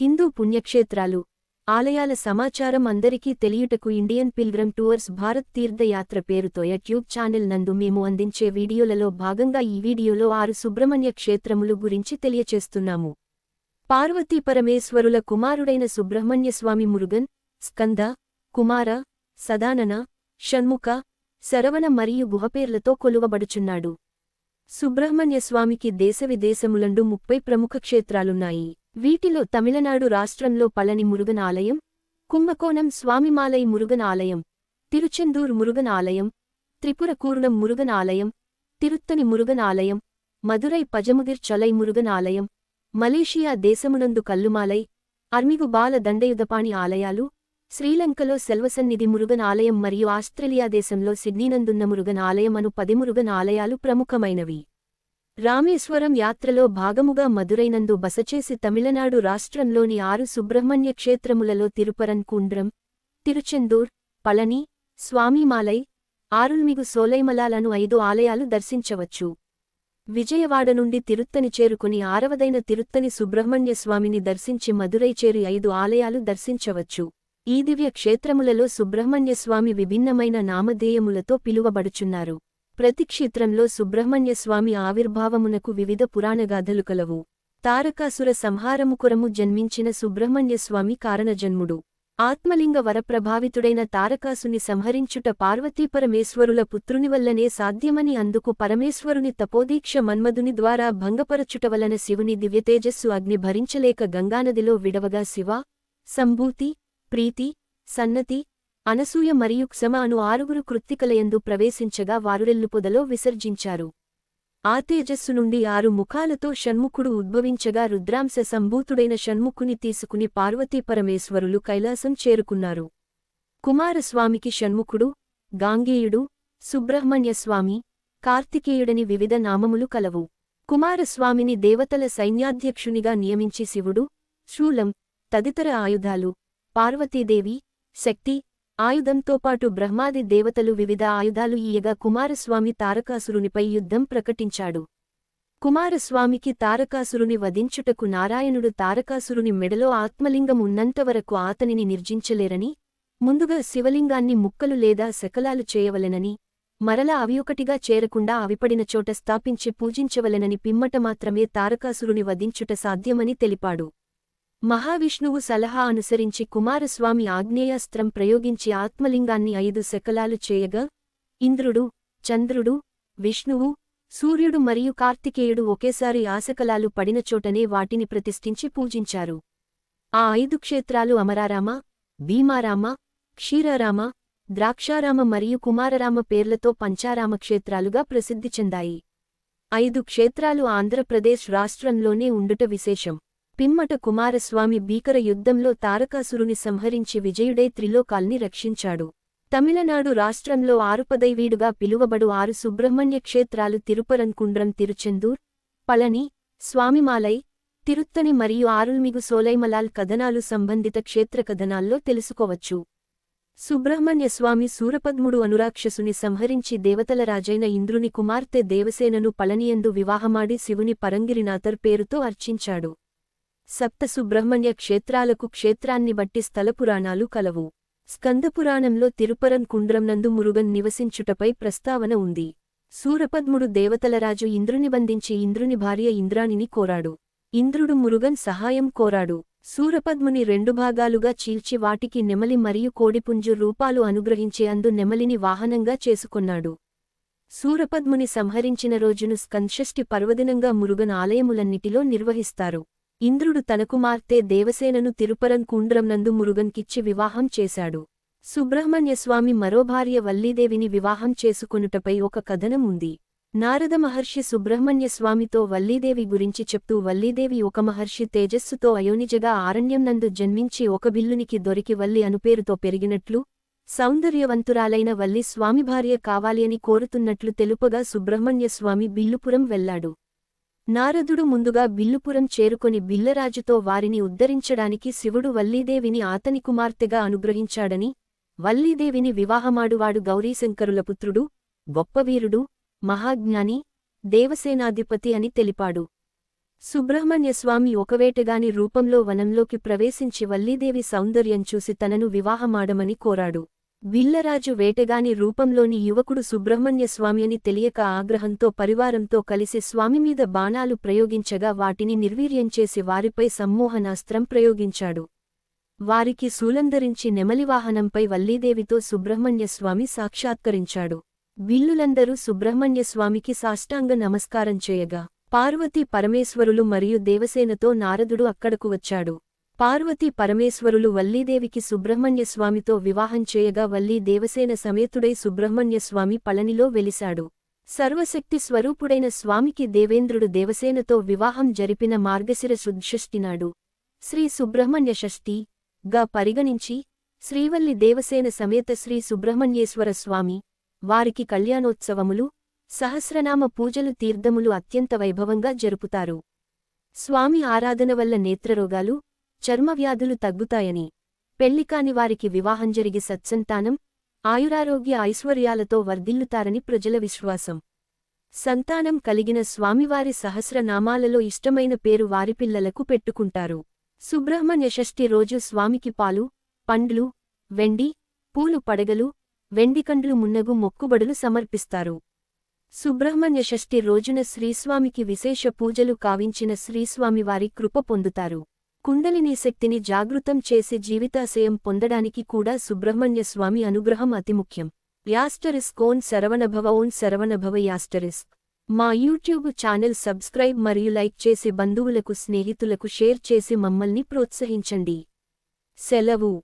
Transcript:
హిందూ పుణ్యక్షేత్రాలు. ఆలయాల సమాచారం అందరికీ తెలియుటకు ఇండియన్ పిల్గ్రమ్ టూర్స్ భారత్ తీర్థయాత్ర పేరుతో యూట్యూబ్ ఛానల్ నందు మేము అందించే వీడియోలలో భాగంగా ఈ వీడియోలో ఆరు సుబ్రహ్మణ్య క్షేత్రములు గురించి తెలియచేస్తున్నాము. పార్వతీ పరమేశ్వరుల కుమారుడైన సుబ్రహ్మణ్యస్వామి మురుగన్ స్కంద కుమార సదానన షణ్ముఖ శరవణ మరియు గుహపేర్లతో కొలువబడుచున్నాడు. సుబ్రహ్మణ్యస్వామికి దేశవిదేశములందు ముప్పై ప్రముఖ క్షేత్రాలున్నాయి. వీటిలో తమిళనాడు రాష్ట్రంలో పళని మురుగన్ ఆలయం కుంభకోణం స్వామిమాలై మురుగన్ ఆలయం తిరుచెందూర్ మురుగన్ ఆలయం త్రిపురకూర్ణం మురుగన్ ఆలయం తిరుత్తని మురుగన్ ఆలయం మదురై పజముదిర్ చలై మురుగన్ ఆలయం మలేషియా దేశమునందు కల్లుమాలై అర్మిగు బాల దండయుధపాణి ఆలయాలు శ్రీలంకలో సెల్వసన్నిధి మురుగన్ ఆలయం మరియు ఆస్ట్రేలియా దేశంలో సిడ్నీనందున్న మురుగన్ ఆలయం అను పది మురుగన్ ఆలయాలు ప్రముఖమైనవి. రామేశ్వరం యాత్రలో భాగముగా మదురైనందు బసచేసి తమిళనాడు రాష్ట్రంలోని ఆరు సుబ్రహ్మణ్య క్షేత్రములలో తిరుపరన్ కుండ్రం తిరుచెందూర్ పళని స్వామిమాలై ఆరుల్మిగు సోలైమలాలను ఐదు ఆలయాలు దర్శించవచ్చు. విజయవాడ నుండి తిరుత్తని చేరుకుని ఆరవదైన తిరుత్తని సుబ్రహ్మణ్య స్వామిని దర్శించి మదురై చేరి ఐదు ఆలయాలు దర్శించవచ్చు. ఈ దివ్య క్షేత్రములలో సుబ్రహ్మణ్యస్వామి విభిన్నమైన నామధేయములతో పిలువబడుచున్నారు. ప్రతి క్షేత్రంలో సుబ్రహ్మణ్యస్వామి ఆవిర్భావమునకు వివిధ పురాణగాథలు కలవు. తారకాసుర సంహారముకురము జన్మించిన సుబ్రహ్మణ్యస్వామి కారణజన్ముడు. ఆత్మలింగ వరప్రభావితుడైన తారకాసుని సంహరించుట పార్వతీపరమేశ్వరుల పుత్రుని వల్లనే సాధ్యమని అందుకు పరమేశ్వరుని తపోదీక్ష మన్మధుని ద్వారా భంగపరచుట వలన శివుని దివ్యతేజస్సు అగ్ని భరించలేక గంగానదిలో విడవగా శివ సంభూతి ప్రీతి సన్నతి అనసూయ మరియు క్షమ అను ఆరుగురు కృత్తికలయందు ప్రవేశించగా వారురెల్లుపొదలో విసర్జించారు. ఆ తేజస్సు నుండి ఆరు ముఖాలతో షణ్ముఖుడు ఉద్భవించగా రుద్రాంశ సంభూతుడైన షణ్ముఖుని తీసుకుని పార్వతీపరమేశ్వరులు కైలాసం చేరుకున్నారు. కుమారస్వామికి షణ్ముఖుడు గాంగేయుడు సుబ్రహ్మణ్యస్వామి కార్తికేయుడని వివిధ నామములు కలవు. కుమారస్వామిని దేవతల సైన్యాధ్యక్షునిగా నియమించి శివుడు శూలం తదితర ఆయుధాలు పార్వతీదేవి శక్తి ఆయుధంతో పాటు బ్రహ్మాది దేవతలు వివిధ ఆయుధాలు ఈయగా కుమారస్వామి తారకాసురునిపై యుద్ధం ప్రకటించాడు. కుమారస్వామికి తారకాసురుని వధించుటకు నారాయణుడు తారకాసురుని మెడలో ఆత్మలింగం ఉన్నంతవరకు ఆతనిని నిర్జించలేరని ముందుగా శివలింగాన్ని ముక్కలు లేదా శకలాలు చేయవలెనని మరల అవి ఒకటిగా చేరకుండా అవిపడిన చోట స్థాపించి పూజించవలెనని పిమ్మట మాత్రమే తారకాసురుని వధించుట సాధ్యమని తెలిపాడు. మహావిష్ణువు సలహా అనుసరించి కుమారస్వామి ఆగ్నేయాస్త్రం ప్రయోగించి ఆత్మలింగాన్ని ఐదు శకలాలు చేయగా. ఇంద్రుడు చంద్రుడు విష్ణువు సూర్యుడు మరియు కార్తికేయుడు ఒకేసారి ఆశకలాలు పడినచోటనే వాటిని ప్రతిష్ఠించి పూజించారు. ఆ ఐదు క్షేత్రాలు అమరారామ భీమారామ క్షీరారామ ద్రాక్షారామ మరియు కుమారరామ పేర్లతో పంచారామ క్షేత్రాలుగా ప్రసిద్ధి చెందాయి. ఐదు క్షేత్రాలు ఆంధ్రప్రదేశ్ రాష్ట్రంలోనే ఉండుట విశేషం. పిమ్మట కుమారస్వామి భీకర యుద్ధంలో తారకాసురుని సంహరించి విజయుడై త్రిలోకాల్ని రక్షించాడు. తమిళనాడు రాష్ట్రంలో ఆరుపదైవీడుగా పిలువబడు ఆరు సుబ్రహ్మణ్య క్షేత్రాలు తిరుపరంకుండ్రం తిరుచెందూర్ పళని స్వామిమాలై తిరుత్తని మరియు ఆరుల్మిగు సోలైమలాల్ కథనాలు సంబంధిత క్షేత్ర కథనాల్లో తెలుసుకోవచ్చు. సుబ్రహ్మణ్యస్వామి సూరపద్ముడు అనురాక్షసుని సంహరించి దేవతల రాజైన ఇంద్రుని కుమార్తె దేవసేనను పళనియందు వివాహమాడి శివుని పరంగిరినాథర్ పేరుతో అర్చించాడు. సప్తసుబ్రహ్మణ్య క్షేత్రాలకు క్షేత్రాన్ని బట్టి స్థలపురాణాలు కలవు. స్కందపురాణంలో తిరుపరన్ కుండ్రంనందు మురుగన్ నివసించుటపై ప్రస్తావన ఉంది. సూరపద్ముడు దేవతలరాజు ఇంద్రుని బంధించి ఇంద్రుని భార్య ఇంద్రాణిని కోరాడు. ఇంద్రుడు మురుగన్ సహాయం కోరాడు. సూరపద్ముని రెండు భాగాలుగా చీల్చి వాటికి నెమలి మరియు కోడిపుంజు రూపాలు అనుగ్రహించే అందు నెమలిని వాహనంగా చేసుకొన్నాడు. సూరపద్ముని సంహరించిన రోజును స్కంషష్ఠి పర్వదినంగా మురుగన్ ఆలయములన్నిటిలో నిర్వహిస్తారు. ఇంద్రుడు తన కుమార్తె దేవసేనను తిరుపరం కుండ్రంనందు మురుగన్కిచ్చి వివాహం చేశాడు. సుబ్రహ్మణ్యస్వామి మరో భార్య వల్లీదేవిని వివాహం చేసుకొనుటపై ఒక కథనం ఉంది. నారద మహర్షి సుబ్రహ్మణ్యస్వామితో వల్లీదేవి గురించి చెప్తూ వల్లీదేవి ఒక మహర్షి తేజస్సుతో అయోనిజగా ఆరణ్యంనందు జన్మించి ఒక బిల్లునికి దొరికి వల్లి అనుపేరుతో పెరిగినట్లు సౌందర్యవంతురాలైన వల్లి స్వామి భార్య కావాలి అని కోరుతున్నట్లు తెలుపగా సుబ్రహ్మణ్యస్వామి బిల్లుపురం వెళ్ళాడు. నారదుడు ముందుగా బిల్లుపురం చేరుకొని బిల్లరాజుతో వారిని ఉద్ధరించడానికి శివుడు వల్లీదేవిని ఆతని కుమార్తెగా అనుగ్రహించాడని వల్లీదేవిని వివాహమాడువాడు గౌరీశంకరుల పుత్రుడు గొప్పవీరుడు మహాజ్ఞాని దేవసేనాధిపతి అని తెలిపాడు. సుబ్రహ్మణ్యస్వామి ఒకవేటగాని రూపంలో వనంలోకి ప్రవేశించి వల్లీదేవి సౌందర్యం చూసి తనను వివాహమాడమని కోరాడు. విల్లరాజు వేటగాని రూపంలోని యువకుడు సుబ్రహ్మణ్యస్వామి అని తెలియక ఆగ్రహంతో పరివారంతో కలిసి స్వామిమీద బాణాలు ప్రయోగించగా వాటిని నిర్వీర్యం చేసి వారిపై సమ్మోహనాస్త్రం ప్రయోగించాడు. వారికి శూలంధరించి నెమలివాహనంపై వల్లీదేవితో సుబ్రహ్మణ్యస్వామి సాక్షాత్కరించాడు. విల్లులందరూ సుబ్రహ్మణ్యస్వామికి సాష్టాంగ నమస్కారం చేయగా పార్వతీ పరమేశ్వరులు మరియు దేవసేనతో నారదుడు అక్కడకు వచ్చాడు. పార్వతీ పరమేశ్వరులు వల్లీదేవికి సుబ్రహ్మణ్యస్వామితో వివాహం చేయగా వల్లీ దేవసేన సమేతుడై సుబ్రహ్మణ్యస్వామి పళనిలో వెలిశాడు. సర్వశక్తి స్వరూపుడైన స్వామికి దేవేంద్రుడు దేవసేనతో వివాహం జరిపిన మార్గశిర శుద్ధషష్ఠినాడు శ్రీ సుబ్రహ్మణ్య షష్ఠి గా పరిగణించి శ్రీవల్లి దేవసేన సమేత శ్రీ సుబ్రహ్మణ్యేశ్వర స్వామి వారికి కళ్యాణోత్సవములు సహస్రనామ పూజలు తీర్థములు అత్యంత వైభవంగా జరుపుతారు. స్వామి ఆరాధన వల్ల నేత్రరోగాలు చర్మవ్యాధులు తగ్గుతాయని పెళ్ళికాని వారికి వివాహం జరిగి సత్సంతానం ఆయురారోగ్య ఐశ్వర్యాలతో వర్ధిల్లుతారని ప్రజల విశ్వాసం. సంతానం కలిగిన స్వామివారి సహస్రనామాలలో ఇష్టమైన పేరు వారి పిల్లలకు పెట్టుకుంటారు. సుబ్రహ్మణ్య షష్ఠి రోజు స్వామికి పాలు పండ్లు వెండి పూలు పడగలు వెండికండ్లు మున్నగు మొక్కుబడులు సమర్పిస్తారు. సుబ్రహ్మణ్య షష్ఠి రోజున శ్రీస్వామికి విశేష పూజలు కావించిన శ్రీస్వామివారి కృప పొందుతారు. కుండలినీ శక్తిని జాగృతం చేసి జీవితాశయం పొందడానికి కూడా సుబ్రహ్మణ్య స్వామి అనుగ్రహం అతి ముఖ్యం. Asterisk Om Saravanabhava Om Saravanabhava asterisk. మా యూట్యూబ్ ఛానల్ సబ్స్క్రైబ్ మరియు లైక్ చేసి బంధువులకు స్నేహితులకు షేర్ చేసి మమ్మల్ని ప్రోత్సహించండి. సెలవు.